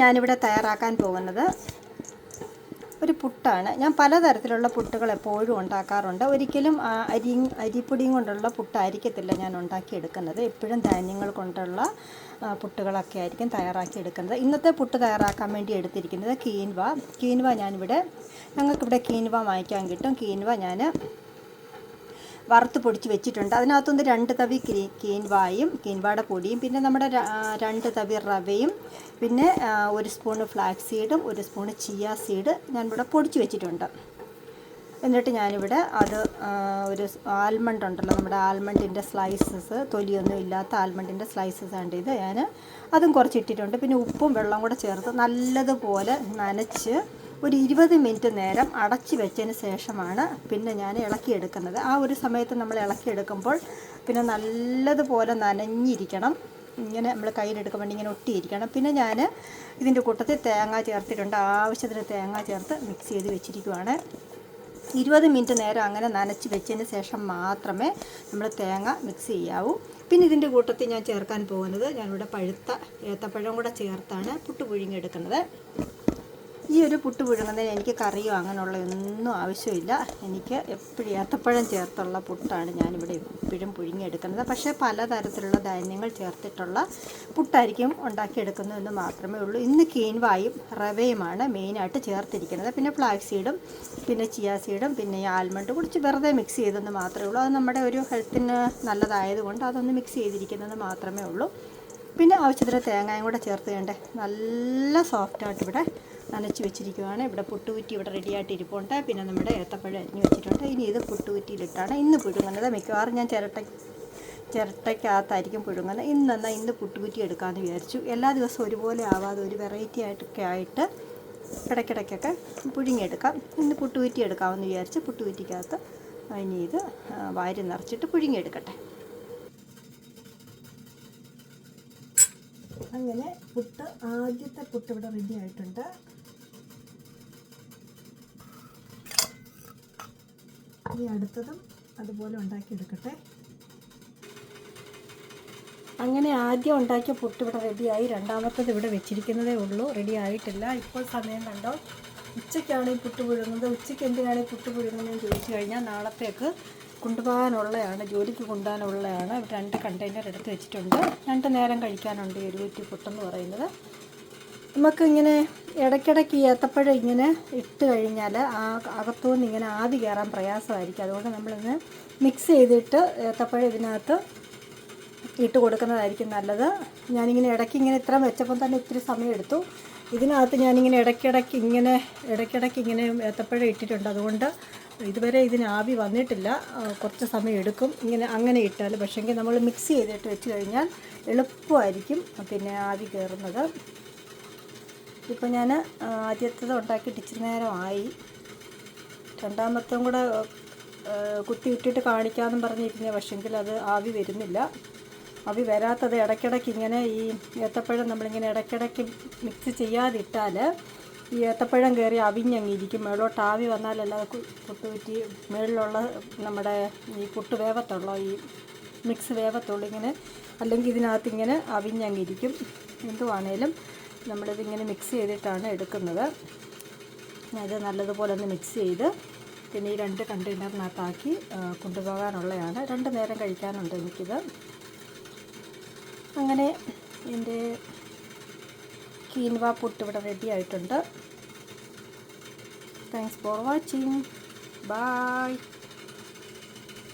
ഞാനിവിടെ തയ്യാറാക്കാൻ പോകുന്നത് ഒരു പുട്ടാണ്. ഞാൻ പലതരത്തിലുള്ള പുട്ടുകൾ എപ്പോഴും ഉണ്ടാക്കാറുണ്ട്. ഒരിക്കലും അരി അരിപ്പൊടിയും കൊണ്ടുള്ള പുട്ടായിരിക്കത്തില്ല ഞാൻ ഉണ്ടാക്കിയെടുക്കുന്നത്. എപ്പോഴും ധാന്യങ്ങൾ കൊണ്ടുള്ള പുട്ടുകളൊക്കെ ആയിരിക്കും തയ്യാറാക്കിയെടുക്കുന്നത്. ഇന്നത്തെ പുട്ട് തയ്യാറാക്കാൻ വേണ്ടി എടുത്തിരിക്കുന്നത് കീൻവ. കീൻവ ഞാനിവിടെ ഞങ്ങൾക്കിവിടെ കീൻവ വാങ്ങിക്കാൻ കിട്ടും. കീൻവ ഞാൻ വറുത്ത് പൊടിച്ച് വെച്ചിട്ടുണ്ട്. അതിനകത്തുനിന്ന് രണ്ട് തവി കീൻവായും കീൻവായുടെ പൊടിയും പിന്നെ നമ്മുടെ രണ്ട് തവി റവയും പിന്നെ ഒരു സ്പൂണ് ഫ്ലാക്സ് സീഡും ഒരു സ്പൂണ് ചിയ സീഡ് ഞാനിവിടെ പൊടിച്ച് വെച്ചിട്ടുണ്ട്. എന്നിട്ട് ഞാനിവിടെ അത് ഒരു ആൽമണ്ട് ഉണ്ടല്ലോ നമ്മുടെ ആൽമണ്ടിന്റെ സ്ലൈസസ് തൊലിയൊന്നും ഇല്ലാത്ത ആൽമണ്ടിന്റെ സ്ലൈസസ് ആണ് ഇത് ഞാൻ അതും കുറച്ച് ഇട്ടിട്ടുണ്ട് പിന്നെ ഉപ്പും വെള്ളം കൂടെ ചേർത്ത് നല്ലതുപോലെ നനച്ച് ഒരു ഇരുപത് മിനിറ്റ് നേരം അടച്ചു വെച്ചതിന് ശേഷമാണ് പിന്നെ ഞാൻ ഇളക്കിയെടുക്കുന്നത്. ആ ഒരു സമയത്ത് നമ്മൾ ഇളക്കിയെടുക്കുമ്പോൾ പിന്നെ നല്ലതുപോലെ നനഞ്ഞിരിക്കണം. ഇങ്ങനെ നമ്മൾ കയ്യിലെടുക്കാൻ വേണ്ടി ഇങ്ങനെ ഒട്ടിയിരിക്കണം. പിന്നെ ഞാൻ ഇതിന്റെ കൂട്ടത്തിൽ തേങ്ങ ചേർത്തിട്ടുണ്ട്. ആവശ്യത്തിന് തേങ്ങ ചേർത്ത് മിക്സ് ചെയ്ത് വെച്ചിരിക്കുവാണ്. ഇരുപത് മിനിറ്റ് നേരം അങ്ങനെ നനച്ച് വെച്ചതിന് ശേഷം മാത്രമേ നമ്മൾ തേങ്ങ മിക്സ് ചെയ്യാവൂ. പിന്നെ ഇതിന്റെ കൂട്ടത്തിൽ ഞാൻ ചേർക്കാൻ പോകുന്നത് ഞാനിവിടെ പഴുത്ത ഏത്തപ്പഴം കൂടെ ചേർത്താണ് പുട്ട് പുഴുങ്ങിയെടുക്കുന്നത്. ഈ ഒരു പുട്ട് പുഴുങ്ങുന്നതിന് എനിക്ക് കറിയോ അങ്ങനെയുള്ള ഒന്നും ആവശ്യമില്ല. എനിക്ക് എപ്പോഴും ഏത്തപ്പഴം ചേർത്തുള്ള പുട്ടാണ് ഞാനിവിടെ എപ്പോഴും പുഴുങ്ങിയെടുക്കുന്നത്. പക്ഷേ പലതരത്തിലുള്ള ധാന്യങ്ങൾ ചേർത്തിട്ടുള്ള പുട്ടായിരിക്കും ഉണ്ടാക്കിയെടുക്കുന്നതെന്ന് മാത്രമേ ഉള്ളൂ. ഇന്ന് കീൻവായും റവയുമാണ് മെയിനായിട്ട് ചേർത്തിരിക്കുന്നത്. പിന്നെ ഫ്ലാക്സ് സീഡും പിന്നെ ചിയാ സീഡും പിന്നെ ഈ ആൽമണ്ട് കുറച്ച് വെറുതെ മിക്സ് ചെയ്തെന്ന് മാത്രമേ ഉള്ളൂ. അത് നമ്മുടെ ഒരു ഹെൽത്തിന് നല്ലതായതുകൊണ്ട് അതൊന്ന് മിക്സ് ചെയ്തിരിക്കുന്നത് മാത്രമേ ഉള്ളൂ. പിന്നെ ആവശ്യത്തിന് തേങ്ങയും കൂടെ ചേർത്ത് കണ്ടേ നല്ല സോഫ്റ്റായിട്ട് ഇവിടെ നനച്ച് വെച്ചിരിക്കുവാണ്. ഇവിടെ പുട്ടുകുറ്റി ഇവിടെ റെഡിയായിട്ട് ഇരിപ്പുണ്ട്. പിന്നെ നമ്മുടെ ഏത്തപ്പഴം അരിഞ്ഞ് വെച്ചിട്ടുണ്ട്. ഇനി ഇത് പുട്ടുകുറ്റിയിലിട്ടാണ് ഇന്ന് പുഴുങ്ങുന്നത്. മിക്കവാറും ഞാൻ ചിരട്ട ചിരട്ടയ്ക്കകത്തായിരിക്കും പുഴുങ്ങുന്നത്. ഇന്നെന്നാൽ ഇന്ന് പുട്ടുകുറ്റി എടുക്കാമെന്ന് വിചാരിച്ചു. എല്ലാ ദിവസവും ഒരുപോലെ ആവാതെ ഒരു വെറൈറ്റി ആയിട്ടൊക്കെ ആയിട്ട് ഇടയ്ക്കിടയ്ക്കൊക്കെ പുഴുങ്ങിയെടുക്കാം. ഇന്ന് പുട്ടുകുറ്റി എടുക്കാമെന്ന് വിചാരിച്ച് പുട്ടുകുറ്റിക്കകത്ത് ഇനി ഇത് വാരി നിറച്ചിട്ട് പുഴുങ്ങിയെടുക്കട്ടെ. അങ്ങനെ പുട്ട് ആദ്യത്തെ പുട്ട് ഇവിടെ റെഡി ആയിട്ടുണ്ട്. ഇനി അടുത്തതും അതുപോലെ ഉണ്ടാക്കിയെടുക്കട്ടെ. അങ്ങനെ ആദ്യം ഉണ്ടാക്കിയ പുട്ട് ഇവിടെ റെഡിയായി. രണ്ടാമത്തത് ഇവിടെ വെച്ചിരിക്കുന്നതേ ഉള്ളൂ. റെഡി ആയിട്ടില്ല. ഇപ്പോൾ സമയം കണ്ടോ? ഉച്ചയ്ക്കാണ് ഈ പുട്ട് പുഴുങ്ങുന്നത്. ഉച്ചയ്ക്ക് എന്തിനാണ് ഈ പുട്ട് പുഴുങ്ങുന്നതെന്ന് ചോദിച്ചു കഴിഞ്ഞാൽ നാളത്തേക്ക് കൊണ്ടുപോകാനുള്ളതാണ്. ജോലിക്ക് കൊണ്ടുപോകാനുള്ളതാണ്. രണ്ട് കണ്ടെയ്നർ എടുത്ത് വെച്ചിട്ടുണ്ട്. രണ്ട് നേരം കഴിക്കാനുണ്ട് ഈ ഒരു കുറ്റി പുട്ടെന്ന് പറയുന്നത്. നമുക്ക് ഇങ്ങനെ ഇടയ്ക്കിടയ്ക്ക് ഏത്തപ്പഴം ഇങ്ങനെ ഇട്ട് കഴിഞ്ഞാൽ ആ അകത്തുനിന്ന് ഇങ്ങനെ ആവി കയറാൻ പ്രയാസമായിരിക്കും. അതുകൊണ്ട് നമ്മളിന്ന് മിക്സ് ചെയ്തിട്ട് ഏത്തപ്പഴം ഇതിനകത്ത് ഇട്ട് കൊടുക്കുന്നതായിരിക്കും നല്ലത്. ഞാനിങ്ങനെ ഇടയ്ക്ക് ഇങ്ങനെ ഇത്ര വെച്ചപ്പോൾ തന്നെ ഇത്തിരി സമയം എടുത്തു. ഇതിനകത്ത് ഞാനിങ്ങനെ ഇടയ്ക്കിടയ്ക്ക് ഇങ്ങനെ ഇടയ്ക്കിടയ്ക്ക് ഇങ്ങനെ ഏത്തപ്പഴം ഇട്ടിട്ടുണ്ട്. അതുകൊണ്ട് ഇതുവരെ ഇതിന് ആവി വന്നിട്ടില്ല. കുറച്ച് സമയം എടുക്കും. ഇങ്ങനെ അങ്ങനെ ഇട്ടാൽ പക്ഷേങ്കിൽ നമ്മൾ മിക്സ് ചെയ്തിട്ട് വെച്ച് കഴിഞ്ഞാൽ എളുപ്പമായിരിക്കും പിന്നെ ആവി കയറുന്നത്. ഇപ്പോൾ ഞാൻ ആദ്യത്തത് ഉണ്ടാക്കിയിട്ട് ഇച്ചിരി നേരമായി. രണ്ടാമത്തും കൂടെ കുത്തി ഇട്ടിട്ട് കാണിക്കാമെന്നും പറഞ്ഞിരുന്നേ പക്ഷെങ്കിൽ അത് ആവി വരുന്നില്ല. ആവി വരാത്തത് ഇടയ്ക്കിടയ്ക്ക് ഇങ്ങനെ ഈ ഏത്തപ്പഴം നമ്മളിങ്ങനെ ഇടയ്ക്കിടയ്ക്ക് മിക്സ് ചെയ്യാതിട്ടാൽ ഈ ഏത്തപ്പഴം കയറി അവിഞ്ഞങ്ങിരിക്കും മേളോട്ട് ആവി വന്നാലല്ലാതെ പുട്ടുകുറ്റി മേളിലുള്ള നമ്മുടെ ഈ പുട്ട് വേവത്തുള്ളൂ ഈ മിക്സ് വേവത്തുള്ളൂ ഇങ്ങനെ. അല്ലെങ്കിൽ ഇതിനകത്ത് ഇങ്ങനെ അവിഞ്ഞങ്ങിരിക്കും എന്തുവാണേലും നമ്മളിതിങ്ങനെ മിക്സ് ചെയ്തിട്ടാണ് എടുക്കുന്നത്. അത് നല്ലതുപോലെ ഒന്ന് മിക്സ് ചെയ്ത് പിന്നെ ഈ രണ്ട് കണ്ടെയ്നറിനകത്താക്കി കൊണ്ടുപോകാനുള്ളതാണ്. രണ്ട് നേരം കഴിക്കാനുണ്ട് എനിക്കിത്. അങ്ങനെ എന്റെ കീൻവ പുട്ട് ഇവിടെ റെഡി ആയിട്ടുണ്ട്. Thanks for watching bye